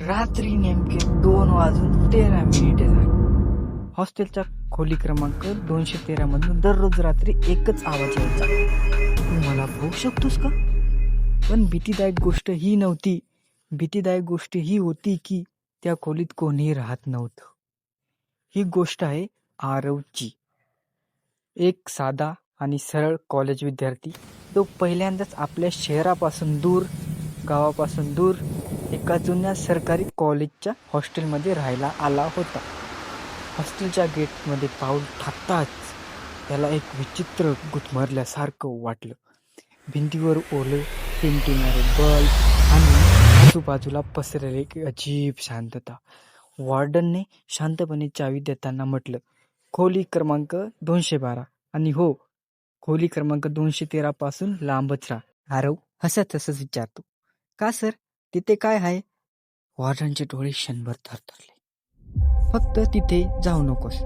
रात्री नेमके दोन वाजून तेरा मिनिटे झाली. हॉस्टेलच्या खोली क्रमांक दोनशे तेरा मधून दररोज रात्री एकच आवाज यायचा. तू मला बघू शकतोस का? पण भीतीदायक गोष्ट ही नव्हती. भीतीदायक गोष्ट ही होती की त्या खोलीत कोणीही राहत नव्हतं. ही गोष्ट आहे आरवची. एक साधा आणि सरळ कॉलेज विद्यार्थी तो पहिल्यांदाच आपल्या शहरापासून दूर गावापासून दूर एका जुन्या सरकारी कॉलेजच्या हॉस्टेलमध्ये राहायला आला होता. हॉस्टेलच्या गेटमध्ये पाऊल टाकताच त्याला एक विचित्र गुदमरल्यासारखं वाटलं. भिंतीवर ओले टिमटिमारे बल्ब आणि आजूबाजूला पसरलेली एक अजीब शांतता. वॉर्डनने शांतपणे चावी देताना म्हटलं खोली क्रमांक दोनशे बारा आणि हो खोली क्रमांक दोनशे तेरा पासून लांबच राहा. आरव हसत हसत विचारतो. का सर? तिथे काय आहे? वॉर्डनचे डोळे क्षणभर थरथरले. फक्त तिथे जाऊ नकोस.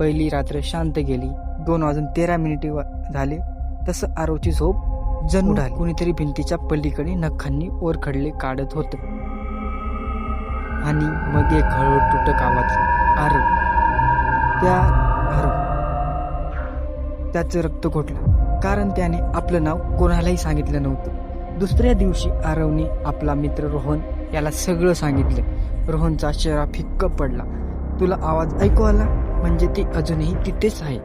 पहिली रात्र शांत गेली. दोन वाजून तेरा मिनिटे वा- झाले. तसं आरवची झोप जणू उडाली. कोणीतरी भिंतीच्या पलीकडे नखांनी ओरखडले काढत होत. आणि मग एक हळू तुटक आवाज. आरव. त्या आरव. त्याचं रक्त घोटलं. कारण त्याने आपलं नाव कोणालाही सांगितलं नव्हतं. दुसऱ्या दिवशी आरवने आपला मित्र रोहन याला सगळं सांगितलं. रोहनचा चेहरा फिक्क पडला. तुला आवाज ऐकू आला? म्हणजे ती अजूनही तिथेच आहे.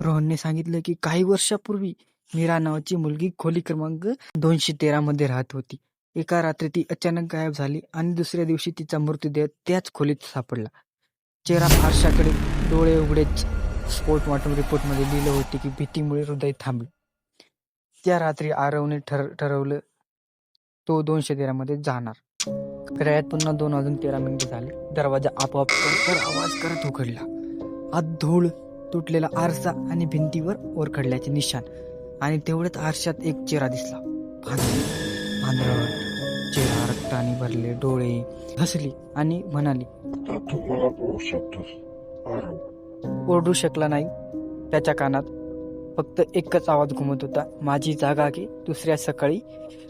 रोहनने सांगितलं की काही वर्षापूर्वी मीरा नावाची मुलगी खोली क्रमांक दोनशे तेरा मध्ये राहत होती. एका रात्री ती अचानक गायब झाली आणि दुसऱ्या दिवशी तिचा मृतदेह त्याच खोलीत सापडला. चेहरा आरशाकडे डोळे उघडेच पोस्टमॉर्टम रिपोर्टमध्ये लिहिलं होते की भीतीमुळे हृदय थांबले. त्या रात्री आरवने ठर ठरवलं तो दोनशे तेरामध्ये जाणार. फिरायात पुन्हा दोन वाजून तेरा मिनिटे झाले. दरवाजा आपोआप कर आवाज करत उघडला. आत धूळ तुटलेला आरसा आणि भिंतीवर ओरखडल्याचे निशाण. आणि तेवढ्यात आरशात एक चेहरा दिसला. चेहरा रक्ताने भरले डोळे. हसली आणि म्हणाली ओरडू शकला नाही. त्याच्या कानात फक्त एकच आवाज घुमत होता. माझी जागा की दुसऱ्या सकाळी.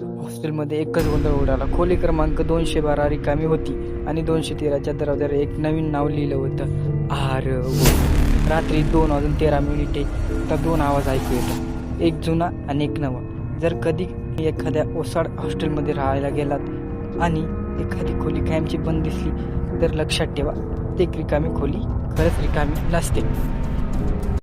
हॉस्टेलमध्ये एकच गोंधळ उडाला. खोली क्रमांक दोनशे बारा रिकामी होती आणि दोनशे तेराच्या दरवाजावर एक नवीन नाव लिहिलं होतं. आर रात्री दोन वाजून तेरा मिनिटे. तर दोन आवाज ऐकू येतात. एक जुना आणि एक नवा. जर कधी एखाद्या ओसाड हॉस्टेलमध्ये राहायला गेलात आणि एखादी खोली कायमची बंद दिसली तर लक्षात ठेवा. ते एक रिकामी खोली खरंच रिकामी नसते.